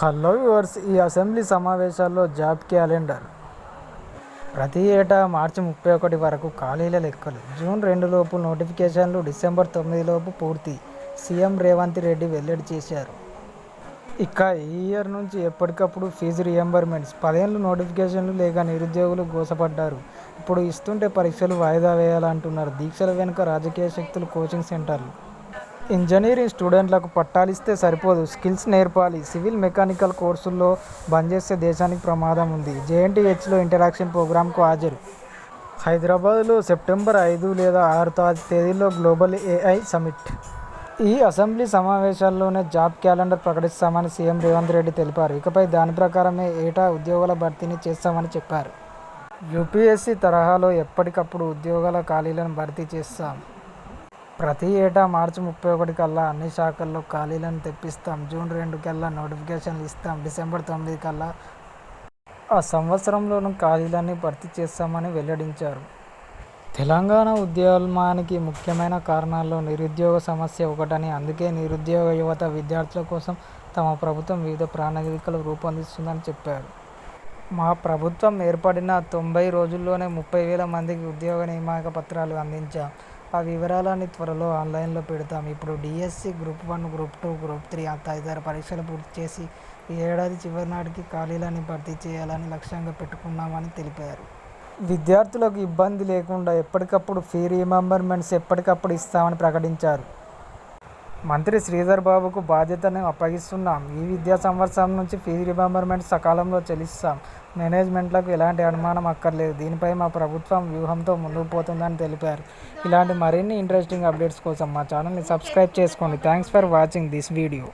Hello viewers ఈ assembly సమావేశాల్లో job calendar. ప్రతి ఏటా మార్చి ముప్పై ఒకటి వరకు ఖాళీల లెక్కలు. జూన్ రెండు లోపు నోటిఫికేషన్లు డిసెంబర్ తొమ్మిదిలోపు పూర్తి. సీఎం రేవంత్ రెడ్డి వెల్లడి చేశారు. ఇక ఈ ఇయర్ నుంచి ఎప్పటికప్పుడు ఫీజు రియంబర్మెంట్స్. పదేళ్ళు నోటిఫికేషన్లు లేక నిరుద్యోగులు గోసపడ్డారు. ఇప్పుడు ఇస్తుంటే పరీక్షలు వాయిదా వేయాలంటున్నారు దీక్షల వెనుక రాజకీయ శక్తులు కోచింగ్ సెంటర్లు. ఇంజనీరింగ్ స్టూడెంట్లకు పట్టాలిస్తే సరిపోదు. స్కిల్స్ నేర్పాలి. సివిల్ మెకానికల్ కోర్సుల్లో బంద్ చేస్తే దేశానికి ప్రమాదం ఉంది. జేఎన్టీహెచ్లో ఇంటరాక్షన్ ప్రోగ్రాంకు హాజరు. హైదరాబాద్లో సెప్టెంబర్ ఐదు లేదా ఆరు తా- తేదీల్లో గ్లోబల్ ఏఐ సమిట్ ఈ అసెంబ్లీ సమావేశాల్లోనే జాబ్ క్యాలెండర్ ప్రకటిస్తామని సీఎం రేవంత్ రెడ్డి తెలిపారు. ఇకపై దాని ప్రకారమే ఏటా ఉద్యోగాల భర్తీని చేస్తామని చెప్పారు. యూపీఎస్సీ తరహాలో ఎప్పటికప్పుడు ఉద్యోగాల ఖాళీలను భర్తీ చేస్తాం. ప్రతి ఏటా మార్చి ముప్పై ఒకటి కల్లా అన్ని శాఖల్లో ఖాళీలను తెప్పిస్తాం. జూన్ రెండు కల్లా నోటిఫికేషన్లు ఇస్తాం. డిసెంబర్ తొమ్మిది కల్లా ఆ సంవత్సరంలోనూ ఖాళీలన్నీ భర్తీ చేస్తామని వెల్లడించారు. తెలంగాణ ఉద్యమానికి ముఖ్యమైన కారణాల్లో నిరుద్యోగ సమస్య ఒకటని అందుకే నిరుద్యోగ యువత విద్యార్థుల కోసం తమ ప్రభుత్వం వివిధ ప్రణాళికలు రూపొందిస్తుందని చెప్పారు. మా ప్రభుత్వం ఏర్పడిన తొంభై రోజుల్లోనే ముప్పై వేల మందికి ఉద్యోగ నియామక పత్రాలు అందించాం. ఆ వివరాలన్నీ త్వరలో ఆన్లైన్లో పెడతాం. ఇప్పుడు DSC group one group two group three తదితర పరీక్షలు పూర్తి చేసి ఈ ఏడాది చివరి నాటికి ఖాళీలని భర్తీ చేయాలని లక్ష్యంగా పెట్టుకున్నామని తెలిపారు. విద్యార్థులకు ఇబ్బంది లేకుండా ఎప్పటికప్పుడు ఫీ రీమెంబర్మెంట్స్ ఎప్పటికప్పుడు ఇస్తామని ప్రకటించారు. మంత్రి శ్రీధర్ బాబుకు బాధ్యతను అప్పగిస్తున్నాం. ఈ విద్యా సంవత్సరం నుంచి ఫీజు రిమెంబర్మెంట్ సకాలంలో చెల్లిస్తాం. మేనేజ్మెంట్లకు ఎలాంటి అనుమానం అక్కర్లేదు. దీనిపై మా ప్రభుత్వం వ్యూహంతో ముందుకు పోతుందని తెలిపారు. ఇలాంటి మరిన్ని ఇంట్రెస్టింగ్ అప్డేట్స్ కోసం మా ఛానల్ని సబ్స్క్రైబ్ చేసుకోండి. Thanks for watching this video.